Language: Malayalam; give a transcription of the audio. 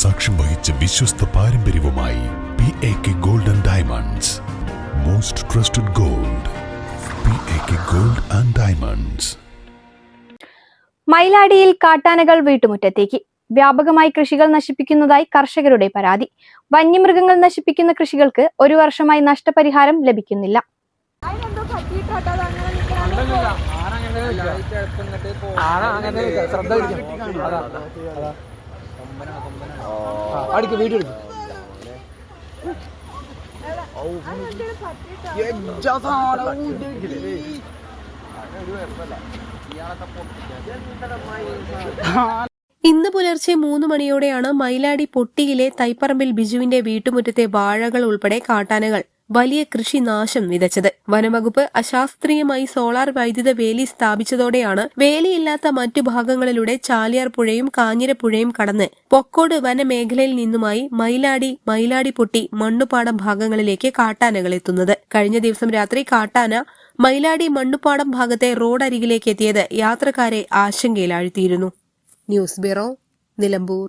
സാക്ഷ്യം വഹിച്ച വിശ്വസ്ത പാരമ്പര്യവുമായി P A K gold and diamonds most trusted gold P A K gold and diamonds മൈലാടിയിൽ കാട്ടാനകൾ വീട്ടുമുറ്റത്തേക്ക്. വ്യാപകമായി കൃഷികൾ നശിപ്പിക്കുന്നതായി കർഷകരുടെ പരാതി. വന്യമൃഗങ്ങൾ നശിപ്പിക്കുന്ന കൃഷികൾക്ക് ഒരു വർഷമായി നഷ്ടപരിഹാരം ലഭിക്കുന്നില്ല. ശ്രദ്ധ അടിക്ക് വീഡിയോ എടുക്കും. ഇന്ന് പുലർച്ചെ മൂന്ന് മണിയോടെയാണ് മയിലാടി പൊട്ടിയിലെ തൈപ്പറമ്പിൽ ബിജുവിന്റെ വീട്ടുമുറ്റത്തെ വാഴകൾ ഉൾപ്പെടെ കാട്ടാനകൾ. വലിയ കൃഷിനാശം വിതച്ചത്. വനംവകുപ്പ് അശാസ്ത്രീയമായി സോളാർ വൈദ്യുത വേലി സ്ഥാപിച്ചതോടെയാണ് വേലിയില്ലാത്ത മറ്റു ഭാഗങ്ങളിലൂടെ ചാലിയാർ പുഴയും കാഞ്ഞിരപ്പുഴയും കടന്ന് പൊക്കോട് വനമേഖലയിൽ നിന്നുമായി മയിലാടി പൊട്ടി മണ്ണുപാടം ഭാഗങ്ങളിലേക്ക് കാട്ടാനകൾ എത്തുന്നത്. കഴിഞ്ഞ ദിവസം രാത്രി കാട്ടാന മയിലാടി മണ്ണുപാടം ഭാഗത്തെ റോഡരികിലേക്ക് എത്തിയത് യാത്രക്കാരെ ആശങ്കയിലാഴ്ത്തിയിരുന്നു. News bureau Nilambur.